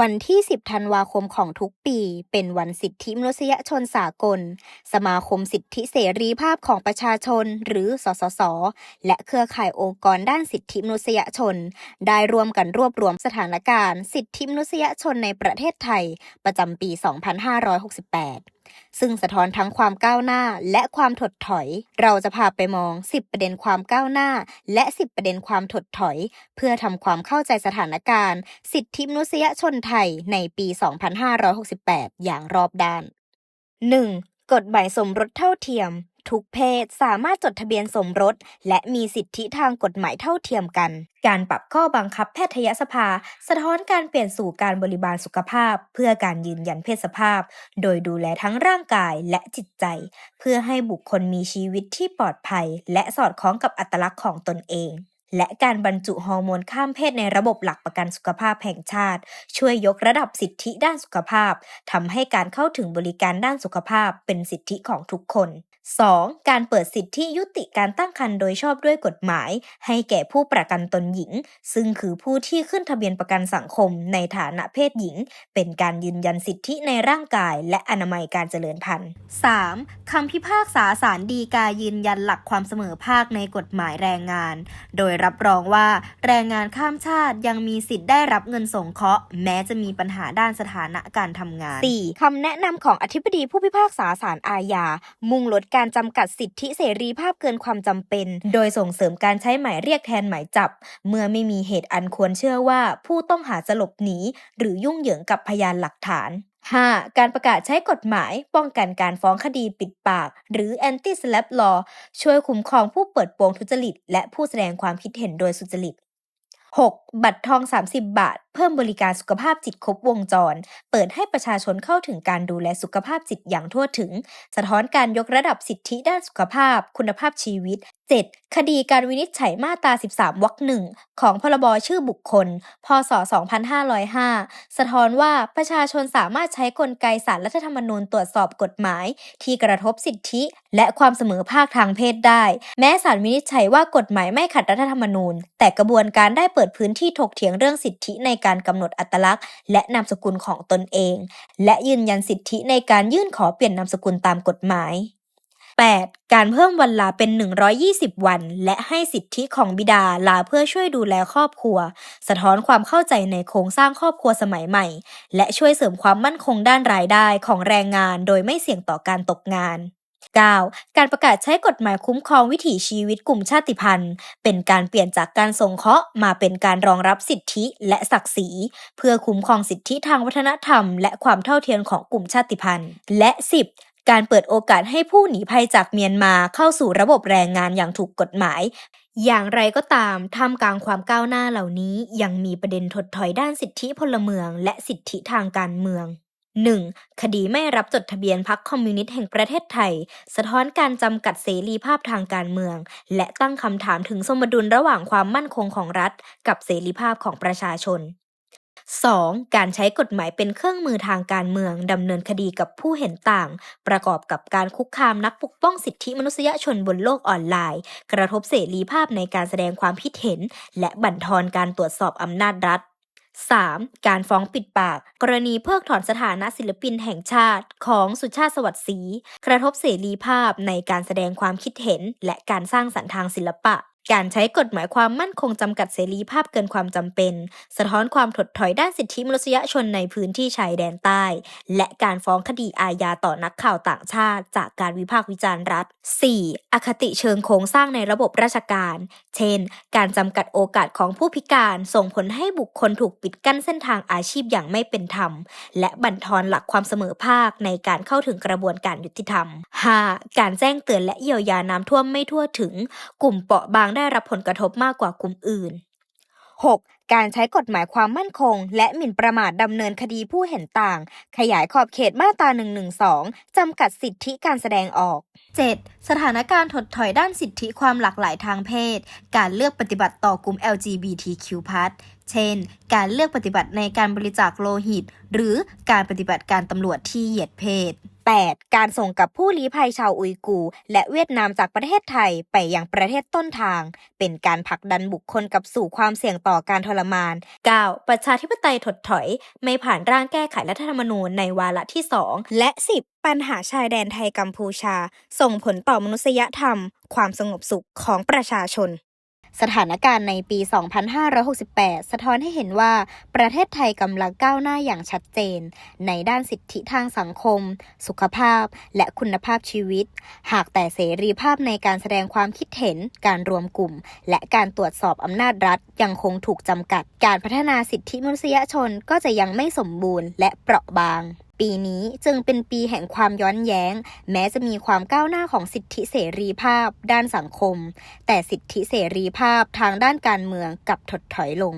วันที่ 10 ธันวาคมของทุกปี เป็นวันสิทธิมนุษยชนสากล สมาคมสิทธิเสรีภาพของประชาชน หรือ สสส และเครือข่ายองค์กรด้านสิทธิมนุษยชน ได้ร่วมกันรวบรวมสถานการณ์ สิทธิมนุษยชนในประเทศไทย ประจำปี 2568 ซึ่งสะท้อนทั้งความก้าวหน้าและความถดถอย เราจะพาไปมอง 10 ประเด็นความก้าวหน้า และ 10 ประเด็นความถดถอย เพื่อทำความเข้าใจสถานการณ์ สิทธิมนุษยชนไทยในปี 2568 อย่างรอบด้าน 1. กฎหมายสมรสเท่าเทียม ทุกเพศสามารถจดทะเบียนสมรส และมีสิทธิทางกฎหมายเท่าเทียมกัน การปรับข้อบังคับแพทยสภา สะท้อนการเปลี่ยนสู่การบริบาลสุขภาพ เพื่อการยืนยันเพศสภาพ โดยดูแลทั้งร่างกายและจิตใจ เพื่อให้บุคคลมีชีวิตที่ปลอดภัย และสอดคล้องกับอัตลักษณ์ของตนเองและการบรรจุฮอร์โมนข้ามเพศในระบบหลักประกันสุขภาพแห่งชาติ ช่วยยกระดับสิทธิด้านสุขภาพทำให้การเข้าถึงบริการด้านสุขภาพเป็นสิทธิของทุกคน 2. การเปิดสิทธิยุติการตั้งครรภ์โดยชอบด้วยกฎหมาย ให้แก่ผู้ประกันตนหญิง ซึ่งคือผู้ที่ขึ้นทะเบียนประกันสังคมในฐานะเพศหญิง เป็นการยืนยันสิทธิในร่างกาย และอนามัยการเจริญพันธุ์ 3. คำพิพากษาศาลฎีกายืนยันหลักความเสมอภาคในกฎหมายแรงงาน โดยรับรองว่าแรงงานข้ามชาติยังมีสิทธิ์ได้รับเงินสงเคราะห์ แม้จะมีปัญหาด้านสถานะการทำงาน 4. คำแนะนำของอธิบดีผู้พิพากษาศาลอาญา มุ่งลดการจำกัดสิทธิเสรีภาพเกินความจำเป็น โดยส่งเสริมการใช้หมายเรียกแทนหมายจับ เมื่อไม่มีเหตุอันควรเชื่อว่าผู้ต้องหาจะหลบหนีหรือยุ่งเหยิงกับพยานหลักฐาน 5. การประกาศใช้กฎหมายป้องกันการฟ้องคดีปิดปาก หรือ anti slap law ช่วยคุ้มครองผู้เปิดโปงทุจริต และผู้แสดงความคิดเห็นโดยสุจริต 6. บัตรทอง 30 บาท เพิ่มบริการสุขภาพจิตครบวงจร เปิดให้ประชาชนเข้าถึงการดูแลสุขภาพจิตอย่างทั่วถึง สะท้อนการยกระดับสิทธิด้านสุขภาพ คุณภาพชีวิต 7. คดีการวินิจฉัยมาตรา 13 วรรคหนึ่งของพรบชื่อบุคคล พศ 2505 สะท้อนว่าประชาชนสามารถใช้กลไกสารรัฐธรรมนูญตรวจสอบกฎหมาย ที่กระทบสิทธิ และความเสมอภาคทางเพศได้ แม้ศาลวินิจฉัยว่ากฎหมายไม่ขัดรัฐธรรมนูญ แต่กระบวนการได้เเปิดพื้นที่ถกเถียงเรื่องสิทธิในการกำหนดอัตลักษณ์ และนามสกุลของตนเอง และยืนยันสิทธิในการยื่นขอเปลี่ยนนามสกุลตามกฎหมาย 8. การเพิ่มวันลาเป็น 120 วัน และให้สิทธิของบิดาลาเพื่อช่วยดูแลครอบครัว สะท้อนความเข้าใจในโครงสร้างครอบครัวสมัยใหม่ และช่วยเสริมความมั่นคงด้านรายได้ของแรงงาน โดยไม่เสี่ยงต่อการตกงาน 9. การประกาศใช้กฎหมายคุ้มครองวิถีชีวิตกลุ่มชาติพันธุ์ เป็นการเปลี่ยนจากการสงเคราะห์มาเป็นการรองรับสิทธิและศักดิ์ศรีเพื่อคุ้มครองสิทธิทางวัฒนธรรม และความเท่าเทียมของกลุ่มชาติพันธุ์ และ 10. การเปิดโอกาสให้ผู้หนีภัยจากเมียนมาเข้าสู่ระบบแรงงานอย่างถูกกฎหมาย อย่างไรก็ตามท่ามกลางความก้าวหน้าเหล่านี้ ยังมีประเด็นถดถอยด้านสิทธิพลเมือง และสิทธิทางการเมือง 1. คดีไม่รับจดทะเบียนพรรคคอมมิวนิสต์แห่งประเทศไทย สะท้อนการจำกัดเสรีภาพทางการเมือง และตั้งคำถามถึงสมดุลระหว่างความมั่นคงของรัฐ กับเสรีภาพของประชาชน 2. การใช้กฎหมายเป็นเครื่องมือทางการเมืองดำเนินคดีกับผู้เห็นต่าง ประกอบกับการคุกคามนักปกป้องสิทธิมนุษยชนบนโลกออนไลน์ กระทบเสรีภาพในการแสดงความคิดเห็น และบั่นทอนการตรวจสอบอำนาจรัฐ 3. การฟ้องปิดปาก กรณีเพิกถอนสถานะศิลปินแห่งชาติของสุชาติสวัสดิ์ศรีกระทบเสรีภาพในการแสดงความคิดเห็น และการสร้างสรรค์ทางศิลปะ การใช้กฎหมายความมั่นคงจำกัดเสรีภาพเกินความจำเป็น สะท้อนความถดถอยด้านสิทธิมนุษยชนในพื้นที่ชายแดนใต้ และการฟ้องคดีอาญาต่อนักข่าวต่างชาติ จากการวิพากษ์วิจารณ์รัฐ 4. อคติเชิงโครงสร้างในระบบราชการ เช่น การจำกัดโอกาสของผู้พิการส่งผลให้บุคคลถูกปิดกั้นเส้นทางอาชีพอย่างไม่เป็นธรรม และบั่นทอนหลักความเสมอภาคในการเข้าถึงกระบวนการยุติธรรม 5. การแจ้งเตือนและเยียวยาน้ำท่วมไม่ทั่วถึง กลุ่มเปราะบางได้รับผลกระทบมากกว่ากลุ่มอื่น 6. การใช้กฎหมายความมั่นคง และหมิ่นประมาทดำเนินคดีผู้เห็นต่าง ขยายขอบเขตมาตรา112 จำกัดสิทธิการแสดงออก 7. สถานการณ์ถดถอยด้านสิทธิความหลากหลายทางเพศ การเลือกปฏิบัติต่อกลุ่ม LGBTQ+ เช่น การเลือกปฏิบัติในการบริจาคโลหิต หรือการปฏิบัติการตำรวจที่เหยียดเพศ 8. การส่งกับผู้ลี้ภัยชาวอุยกูร์และเวียดนามจากประเทศไทยไปยังประเทศต้นทาง เป็นการผลักดันบุคคลกับสู่ความเสี่ยงต่อการทรมาน 9. ประชาธิปไตยถดถอย ไม่ผ่านร่างแก้ไขรัฐธรรมนูญในวาระที่ 2 และ 10ปัญหาชายแดนไทยกัมพูชา ส่งผลต่อมนุษยธรรม ความสงบสุขของประชาชน สถานการณ์ในปี 2568 สะท้อนให้เห็นว่าประเทศไทยกำลังก้าวหน้าอย่างชัดเจน ในด้านสิทธิทางสังคม สุขภาพ และคุณภาพชีวิต หากแต่เสรีภาพในการแสดงความคิดเห็น การรวมกลุ่ม และการตรวจสอบอำนาจรัฐยังคงถูกจำกัด การพัฒนาสิทธิมนุษยชนก็จะยังไม่สมบูรณ์และเปราะบาง ปีนี้จึงเป็นปีแห่งความย้อนแย้ง แม้จะมีความก้าวหน้าของสิทธิเสรีภาพ ด้านสังคม แต่สิทธิเสรีภาพทางด้านการเมืองกลับถดถอยลง